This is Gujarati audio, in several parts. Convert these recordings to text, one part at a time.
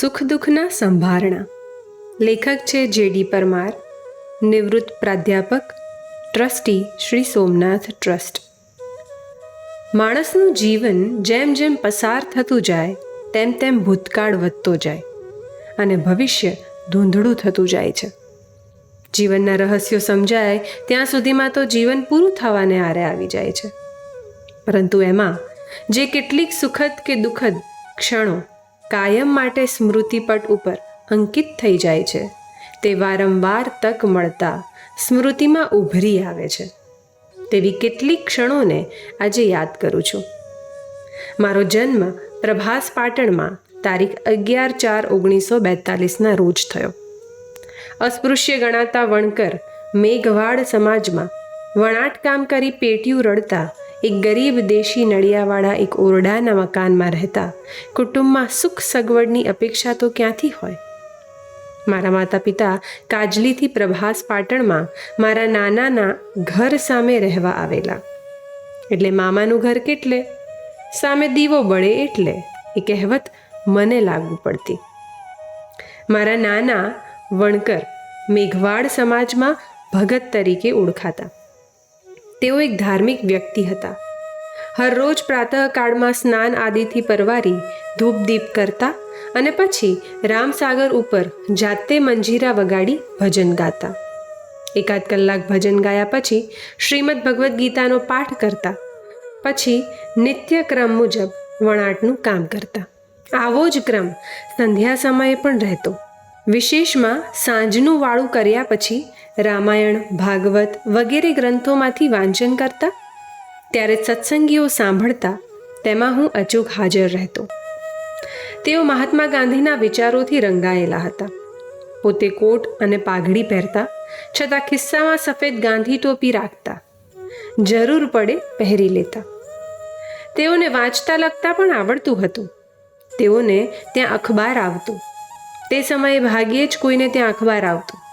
સુખ દુઃખના સંભારણા. લેખક છે જેડી પરમાર, નિવૃત્ત પ્રાધ્યાપક, ટ્રસ્ટી શ્રી સોમનાથ ટ્રસ્ટ. માણસનું જીવન જેમ જેમ પસાર થતું જાય, તેમ તેમ ભૂતકાળ વધતો જાય અને ભવિષ્ય ધૂંધળું થતું જાય છે. જીવનના રહસ્યો સમજાય, ત્યાં સુધીમાં તો જીવન પૂરું થવાને આરે આવી જાય છે. પરંતુ એમાં જે કેટલીક સુખદ કે દુઃખદ ક્ષણો કાયમ માટે સ્મૃતિપટ ઉપર અંકિત થઈ જાય છે. તે વારંવાર તક મળતા સ્મૃતિમાં ઉભરી આવે છે. તેવી કેટલીક ક્ષણોને આજે યાદ કરું છું. મારો જન્મ પ્રભાસ પાટણમાં તારીખ અગિયાર ચાર ઓગણીસો બેતાલીસના રોજ થયો. અસ્પૃશ્ય ગણાતા વણકર મેઘવાડ સમાજમાં વણાટ કામ કરી પેટીયું રડતા એક ગરીબ દેશી નળિયાવાળા એક ઓરડાના મકાનમાં રહેતા. કુટુંબમાં સુખ સગવડની અપેક્ષા તો ક્યાંથી હોય? મારા માતા પિતા કાજલીથી પ્રભાસ પાટણમાં મારા નાનાના ઘર સામે રહેવા આવેલા. એટલે મામાનું ઘર કેટલે? સામે દીવો બળે એટલે એ કહેવત મને લાગુ પડતી. મારા નાના વણકર મેઘવાડ સમાજમાં ભગત તરીકે ઓળખાતા. તેઓ એક ધાર્મિક વ્યક્તિ હતા. હરરોજ પ્રાતઃકાળમાં સ્નાન આદિથી પરવારી ધૂપદીપ કરતા અને પછી રામસાગર ઉપર જાતે મંજીરા વગાડી ભજન ગાતા. એકાદ કલાક ભજન ગાયા પછી શ્રીમદ ભગવદ્ ગીતાનો પાઠ કરતા. પછી નિત્યક્રમ મુજબ વણાટનું કામ કરતા. આવો જ ક્રમ સંધ્યા સમયે પણ રહેતો. વિશેષમાં સાંજનું વાળું કર્યા પછી રામાયણ, ભાગવત વગેરે ગ્રંથોમાંથી વાંચન કરતા, ત્યારે સત્સંગીઓ સાંભળતા તેમાં હું અચૂક હાજર રહેતો. તેઓ મહાત્મા ગાંધીના વિચારોથી રંગાયેલા હતા. પોતે કોટ અને પાઘડી પહેરતા, છતાં ખિસ્સામાં સફેદ ગાંધી ટોપી રાખતા, જરૂર પડે પહેરી લેતા. તેઓને વાંચતા લખતા પણ આવડતું હતું. તેઓને ત્યાં અખબાર આવતું. તે સમયે ભાગ્યે જ કોઈને ત્યાં અખબાર આવતું.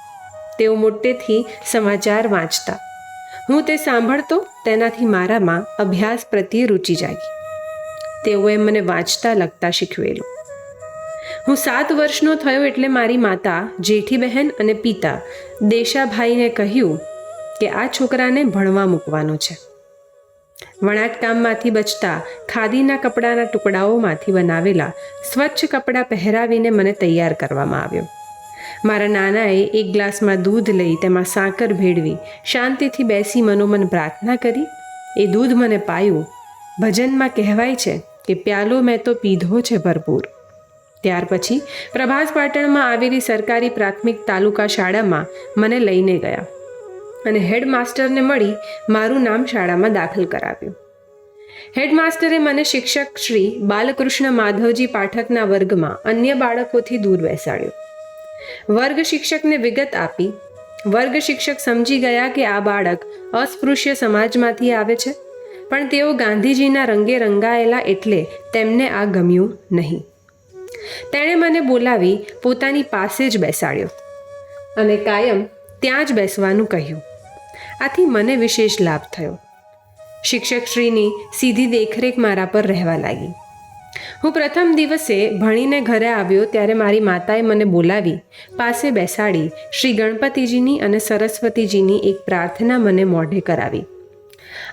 તેઓ મોટેથી સમાચાર વાંચતા. હું તે સાંભળતો તેનાથી મારામાં અભ્યાસ પ્રત્યે રુચિ જાગી. તેઓએ મને વાંચતા લખતા શીખવેલું. હું સાત વર્ષનો થયો એટલે મારી માતા, જેઠી બહેન અને પિતા દેશાભાઈને કહ્યું કે આ છોકરાને ભણવા મૂકવાનો છે. વણાટ કામમાંથી બચતા ખાદીના કપડાના ટુકડાઓમાંથી બનાવેલા સ્વચ્છ કપડાં પહેરાવીને મને તૈયાર કરવામાં આવ્યો. મારા નાનાએ એક ગ્લાસમાં દૂધ લઈ તેમાં સાકર ભેળવી, શાંતિથી બેસી મનોમન પ્રાર્થના કરી. એ દૂધ મને પાયું. ભજનમાં કહેવાય છે કે પ્યાલો મેં તો પીધો છે ભરપૂર. ત્યાર પછી પ્રભાસ પાટણમાં આવેલી સરકારી પ્રાથમિક તાલુકા શાળામાં મને લઈને ગયા અને હેડમાસ્ટરને મળી મારું નામ શાળામાં દાખલ કરાવ્યું. હેડમાસ્ટરે મને શિક્ષક શ્રી બાલકૃષ્ણ માધવજી પાઠકના વર્ગમાં અન્ય બાળકોથી દૂર બેસાડ્યો. વર્ગ શિક્ષકને વિગત આપી. વર્ગ શિક્ષક સમજી ગયા કે આ બાળક અસ્પૃશ્ય સમાજમાંથી આવે છે, પણ તેઓ ગાંધીજીના રંગે રંગાયેલા એટલે તેમને આ ગમ્યું નહીં. તેણે મને બોલાવી પોતાની પાસે જ બેસાડ્યો અને કાયમ ત્યાં જ બેસવાનું કહ્યું. આથી મને વિશેષ લાભ થયો. શિક્ષકશ્રીની સીધી દેખરેખ મારા પર રહેવા લાગી. હું પ્રથમ દિવસે ભણીને ઘરે આવ્યો ત્યારે મારી માતાએ મને બોલાવી, પાસે બેસાડી, શ્રી ગણપતિજીની અને સરસ્વતીજીની એક પ્રાર્થના મને મોઢે કરાવી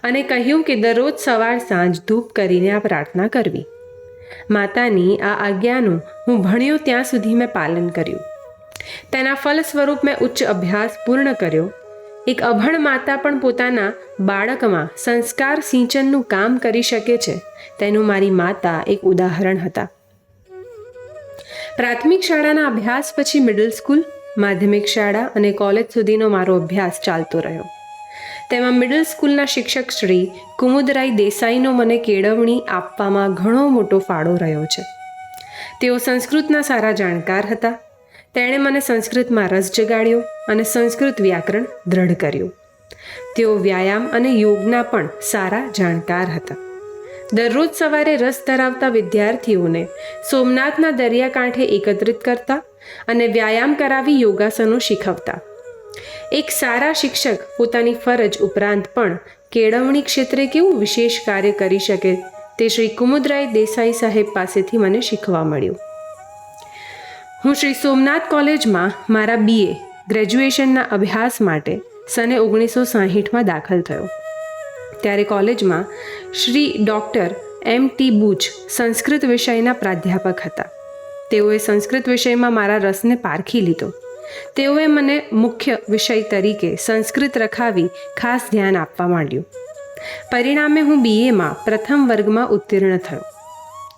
અને કહ્યું કે દરરોજ સવાર સાંજ ધૂપ કરીને આ પ્રાર્થના કરવી. માતાની આ આજ્ઞાનું હું ભણ્યો ત્યાં સુધી મેં પાલન કર્યું. તેના ફલ સ્વરૂપ મેં ઉચ્ચ અભ્યાસ પૂર્ણ કર્યો એક અભણ માતા પણ પોતાના બાળકમાં સંસ્કાર સિંચનનું કામ કરી શકે છે. તેનું મારી માતા એક ઉદાહરણ હતા. પ્રાથમિક શાળાના અભ્યાસ પછી મિડલ સ્કૂલ માધ્યમિક શાળા અને કોલેજ સુધીનો મારો અભ્યાસ ચાલતો રહ્યો. તેમાં મિડલ સ્કૂલના શિક્ષક શ્રી કુમુદરાય દેસાઈનો મને કેળવણી આપવામાં ઘણો મોટો ફાળો રહ્યો છે. તેઓ સંસ્કૃતના સારા જાણકાર હતા. તેણે મને સંસ્કૃતમાં રસ જગાડ્યો અને સંસ્કૃત વ્યાકરણ દ્રઢ કર્યું. તેઓ વ્યાયામ અને યોગના પણ સારા જાણકાર હતા. દરરોજ સવારે રસ ધરાવતા વિદ્યાર્થીઓને સોમનાથના દરિયાકાંઠે એકત્રિત કરતા અને વ્યાયામ કરાવી યોગાસનો શીખવતા. એક સારા શિક્ષક પોતાની ફરજ ઉપરાંત પણ કેળવણી ક્ષેત્રે કેવું વિશેષ કાર્ય કરી શકે તે શ્રી કુમુદરાય દેસાઈ સાહેબ પાસેથી મને શીખવા મળ્યું. હું શ્રી સોમનાથ કોલેજમાં મારા બીએ ગ્રેજ્યુએશનના અભ્યાસ માટે સને ઓગણીસો સાહીઠમાં દાખલ થયો. ત્યારે કોલેજમાં Shri doctor M T Buch Sanskrit વિષયના પ્રાધ્યાપક હતા. તેઓએ સંસ્કૃત વિષયમાં મારા રસને પારખી લીધો. તેઓએ મને મુખ્ય વિષય તરીકે સંસ્કૃત રખાવી ખાસ ધ્યાન આપવા માંડ્યું. પરિણામે હું બીએમાં પ્રથમ વર્ગમાં ઉત્તીર્ણ થયો.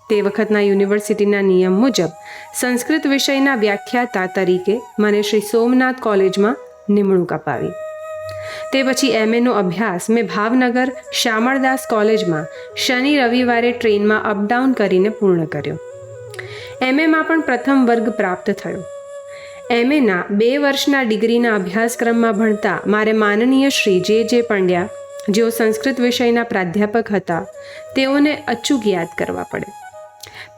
તે વખતના યુનિવર્સિટીના નિયમ મુજબ સંસ્કૃત વિષયના વ્યાખ્યાતા તરીકે મને શ્રી સોમનાથ કોલેજમાં નિમણૂક અપાવી. તે પછી એમએનો અભ્યાસ મેં ભાવનગર શ્યામળદાસ કોલેજમાં શનિ રવિવારે ટ્રેનમાં અપડાઉન કરીને પૂર્ણ કર્યો. એમએમાં પણ પ્રથમ વર્ગ પ્રાપ્ત થયો. એમએના બે વર્ષના ડિગ્રીના અભ્યાસક્રમમાં ભણતા મારે માનનીય શ્રી જે જે પંડ્યા, જેઓ સંસ્કૃત વિષયના પ્રાધ્યાપક હતા, તેઓને અચૂક યાદ કરવા પડે.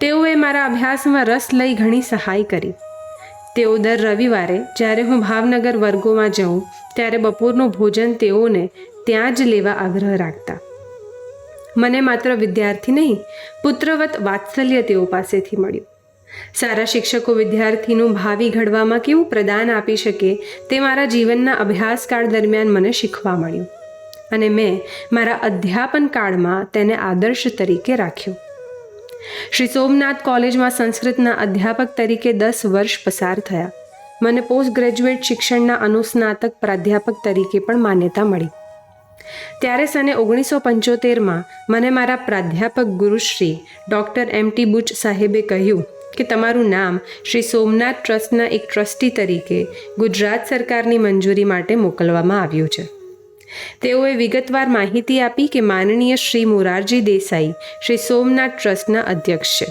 તેઓએ મારા અભ્યાસમાં રસ લઈ ઘણી સહાય કરી. તેઓ દર રવિવારે જ્યારે હું ભાવનગર વર્ગોમાં જાઉં, ત્યારે બપોરનું ભોજન તેઓને ત્યાં જ લેવા આગ્રહ રાખતા. મને માત્ર વિદ્યાર્થી નહીં, પુત્રવત વાત્સલ્ય તેઓ પાસેથી મળ્યું. સારા શિક્ષકો વિદ્યાર્થીનું ભાવિ ઘડવામાં કેવું પ્રદાન આપી શકે તે મારા જીવનના અભ્યાસકાળ દરમિયાન મને શીખવા મળ્યું. અને મેં મારા અધ્યાપન કાળમાં તેને આદર્શ તરીકે રાખ્યો. શ્રી સોમનાથ કોલેજમાં સંસ્કૃતના અધ્યાપક તરીકે દસ વર્ષ પસાર થયા. મને પોસ્ટ ગ્રેજ્યુએટ શિક્ષણના અનુસ્નાતક પ્રાધ્યાપક તરીકે પણ માન્યતા મળી. ત્યારે સને ઓગણીસો પંચોતેરમાં મને મારા પ્રાધ્યાપક ગુરુશ્રી ડૉક્ટર એમ ટી બુચ સાહેબે કહ્યું કે તમારું નામ શ્રી સોમનાથ ટ્રસ્ટના એક ટ્રસ્ટી તરીકે ગુજરાત સરકારની મંજૂરી માટે મોકલવામાં આવ્યું છે. તેઓએ વિગતવાર માહિતી આપી કે માનનીય શ્રી મોરારજી દેસાઈ, શ્રી સોમનાથ ટ્રસ્ટના અધ્યક્ષ છે.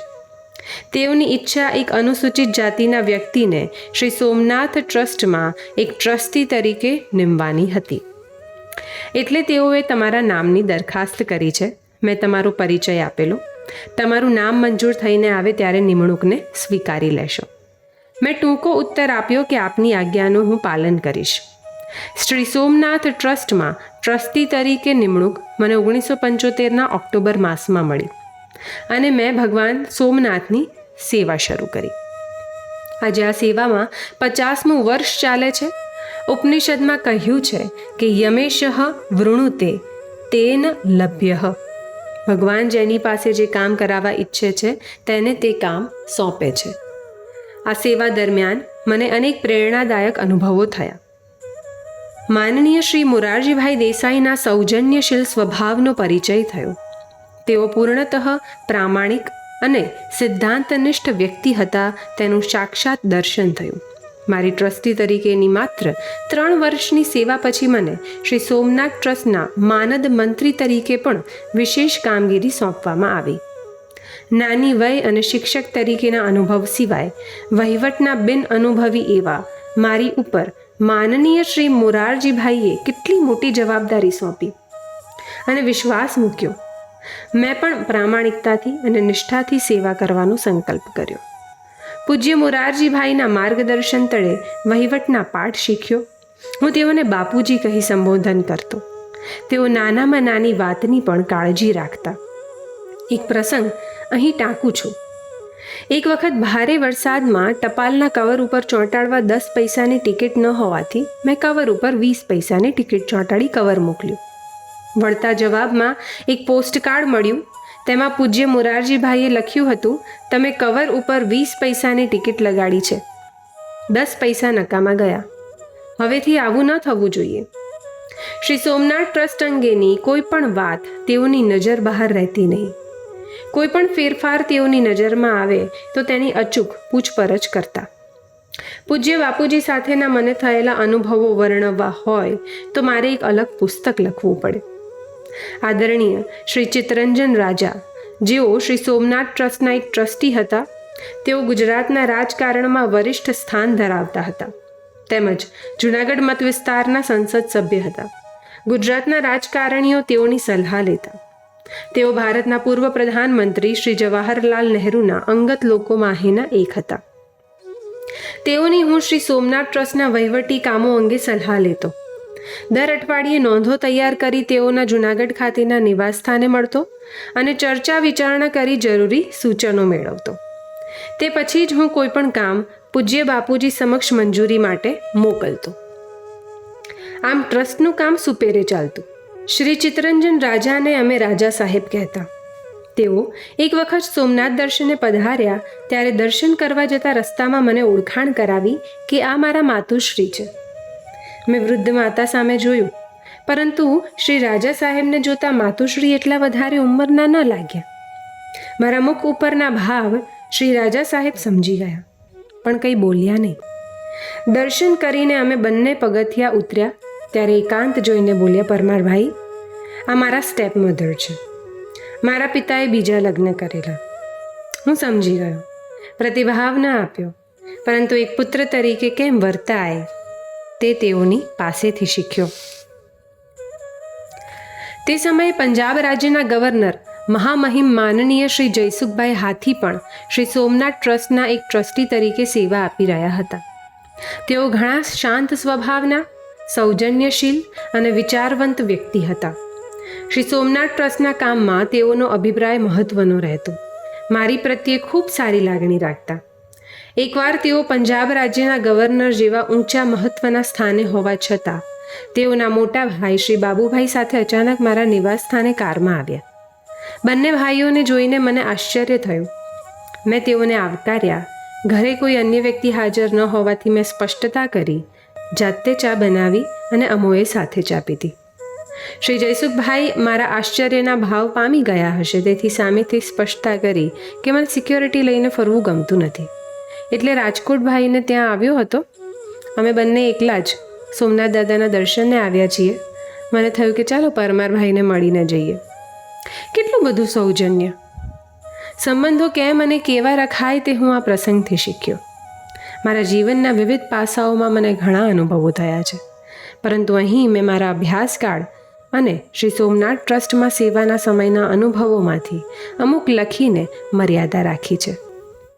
તેઓની ઈચ્છા એક અનુસૂચિત જાતિના વ્યક્તિને શ્રી સોમનાથ ટ્રસ્ટમાં એક ટ્રસ્ટી તરીકે નિમવાની હતી. એટલે તેઓએ તમારા નામની દરખાસ્ત કરી છે. મેં તમારો પરિચય આપેલો. તમારું નામ મંજૂર થઈને આવે ત્યારે નિમણૂકને સ્વીકારી લેશો. મેં ટૂંકો ઉત્તર આપ્યો કે આપની આજ્ઞાનું હું પાલન કરીશ. શ્રી સોમનાથ ટ્રસ્ટમાં ટ્રસ્ટી તરીકે નિમણૂક મને ઓગણીસો પંચોતેરના ઓક્ટોબર માસમાં મળી અને મેં ભગવાન સોમનાથની સેવા શરૂ કરી. આજે આ સેવામાં પચાસમું વર્ષ ચાલે છે. ઉપનિષદમાં કહ્યું છે કે યમેશ વૃણુતે તેન લભ્ય. ભગવાન જેની પાસે જે કામ કરાવવા ઈચ્છે છે તેને તે કામ સોંપે છે. આ સેવા દરમિયાન મને અનેક પ્રેરણાદાયક અનુભવો થયા. માનનીય શ્રી મોરારજીભાઈ દેસાઈના સૌજન્યશીલ સ્વભાવનો પરિચય થયો. તેઓ પૂર્ણતઃ પ્રામાણિક અને સિદ્ધાંતનિષ્ઠ વ્યક્તિ હતા તેનું સાક્ષાત દર્શન થયું. મારી ટ્રસ્ટી તરીકેની માત્ર ત્રણ વર્ષની સેવા પછી મને શ્રી સોમનાથ ટ્રસ્ટના માનદ મંત્રી તરીકે પણ વિશેષ કામગીરી સોંપવામાં આવી. નાની વય અને શિક્ષક તરીકેના અનુભવ સિવાય વહીવટના બિન અનુભવી એવા મારી ઉપર માનનીય શ્રી મોરારજીભાઈએ કેટલી મોટી જવાબદારી સોંપી અને વિશ્વાસ મૂક્યો. મેં પણ પ્રામાણિકતાથી અને નિષ્ઠાથી સેવા કરવાનો સંકલ્પ કર્યો. પૂજ્ય મોરારજીભાઈના માર્ગદર્શન તળે વહીવટના પાઠ શીખ્યો. હું તેઓને બાપુજી કહી સંબોધન કરતો. તેઓ નાનામાં નાની વાતની પણ કાળજી રાખતા. એક પ્રસંગ અહીં ટાંકું છું. એક વખત ભારે વરસાદમાં ટપાલના કવર ઉપર ચોંટાડવા દસ પૈસાની ટિકિટ ન હોવાથી મેં કવર ઉપર વીસ પૈસાની ટિકિટ ચોંટાડી કવર મોકલ્યું. વળતા જવાબમાં એક પોસ્ટકાર્ડ મળ્યું. તેમાં પૂજ્ય મોરારજીભાઈએ લખ્યું હતું, તમે કવર ઉપર વીસ પૈસાની ટિકિટ લગાડી છે. દસ પૈસા નકામાં ગયા. હવેથી આવું ન થવું જોઈએ. શ્રી સોમનાથ ટ્રસ્ટ અંગેની કોઈ પણ વાત તેઓની નજર બહાર રહેતી નહીં. કોઈ પણ ફેરફાર તેઓની નજરમાં આવે તો તેની અચૂક પૂછપરછ કરતા. પૂજ્ય બાપુજી સાથેના મને થયેલા અનુભવો વર્ણવવા હોય તો મારે એક અલગ પુસ્તક લખવું પડે. આદરણીય શ્રી ચિત્તરંજન રાજા, જેઓ શ્રી સોમનાથ ટ્રસ્ટના એક ટ્રસ્ટી હતા, તેઓ ગુજરાતના રાજકારણમાં વરિષ્ઠ સ્થાન ધરાવતા હતા. તેમજ જૂનાગઢ મત વિસ્તારના સંસદ સભ્ય હતા. ગુજરાતના રાજકારણીઓ તેઓની સલાહ લેતા. તેઓ ભારતના પૂર્વ પ્રધાનમંત્રી શ્રી જવાહરલાલ નહેરુના અંગત લોકોમાંહીના એક હતા. તેઓની હું શ્રી સોમનાથ ટ્રસ્ટના વહીવટી કામો અંગે સલાહ લેતો. દર અઠવાડિયે નોંધો તૈયાર કરી તેઓના જૂનાગઢ ખાતેના નિવાસસ્થાને મળતો અને ચર્ચા વિચારણા કરી જરૂરી સૂચનો મેળવતો. તે પછી જ હું કોઈ પણ કામ પૂજ્ય બાપુજી સમક્ષ મંજૂરી માટે મોકલતો. આમ ટ્રસ્ટનું કામ સુપેરે ચાલતું. શ્રી ચિત્તરંજન રાજાને અમે રાજા સાહેબ કહેતા. તેઓ એક વખત સોમનાથ દર્શને પધાર્યા, ત્યારે દર્શન કરવા જતા રસ્તામાં મને ઓળખાણ કરાવી કે આ મારા માતુશ્રી છે. મેં વૃદ્ધ માતા સામે જોયું, પરંતુ શ્રી રાજા સાહેબને જોતા માતુશ્રી એટલા વધારે ઉંમરના ન લાગ્યા. મારા મુખ ઉપરના ભાવ શ્રી રાજા સાહેબ સમજી ગયા, પણ કંઈ બોલ્યા નહીં. દર્શન કરીને અમે બંને પગથિયા ઉતર્યા ત્યારે એકાંત જોઈને બોલ્યા, પરમારભાઈ, આ મારા સ્ટેપ મધર છે. મારા પિતાએ બીજા લગ્ન કરેલા. હું સમજી ગયો. પ્રતિભાવ ના આપ્યો. પરંતુ એક પુત્ર તરીકે કેમ વર્તાય તે તેઓની પાસેથી શીખ્યો. તે સમયે પંજાબ રાજ્યના ગવર્નર, મહામહિમ માનનીય શ્રી જયસુખભાઈ હાથી પણ શ્રી સોમનાથ ટ્રસ્ટના એક ટ્રસ્ટી તરીકે સેવા આપી રહ્યા હતા. તેઓ ઘણા શાંત સ્વભાવના સૌજન્યશીલ અને વિચારવંત વ્યક્તિ હતા. શ્રી સોમનાથ ટ્રસ્ટના કામમાં તેઓનો અભિપ્રાય મહત્વનો રહેતો. મારી પ્રત્યે ખૂબ સારી લાગણી રાખતા. એકવાર તેઓ પંજાબ રાજ્યના ગવર્નર જેવા ઊંચા મહત્વના સ્થાને હોવા છતાં, તેઓના મોટા ભાઈ શ્રી બાબુભાઈ સાથે અચાનક મારા નિવાસ સ્થાને કારમાં આવ્યા. બંને ભાઈઓને જોઈને મને આશ્ચર્ય થયું. મેં તેઓને આવકાર્યા. ઘરે કોઈ અન્ય વ્યક્તિ હાજર ન હોવાથી મેં સ્પષ્ટતા કરી જાતે ચા બનાવી અને અમોએ સાથે ચા પીધી. શ્રી જયસુખભાઈ, મારા આશ્ચર્યના ભાવ પામી ગયા હશે, તેથી સામેથી સ્પષ્ટતા કરી કે મને સિક્યોરિટી લઈને ફરવું ગમતું નથી. એટલે રાજકોટભાઈને ત્યાં આવ્યો હતો? અમે બંને એકલા જ સોમનાથ દાદાના દર્શનને આવ્યા છીએ. મને થયું કે ચાલો પરમારભાઈને મળીને જઈએ. કેટલું બધું સૌજન્ય. સંબંધો કેમ અને કેવા રખાય તે હું આ પ્રસંગથી શીખ્યો. મારા જીવનના વિવિધ પાસાઓમાં મને ઘણા અનુભવો થયા છે. પરંતુ અહીં મેં મારા અભ્યાસકાળ અને શ્રી સોમનાથ ટ્રસ્ટમાં સેવાના સમયના અનુભવોમાંથી અમુક લખીને મર્યાદા રાખી છે.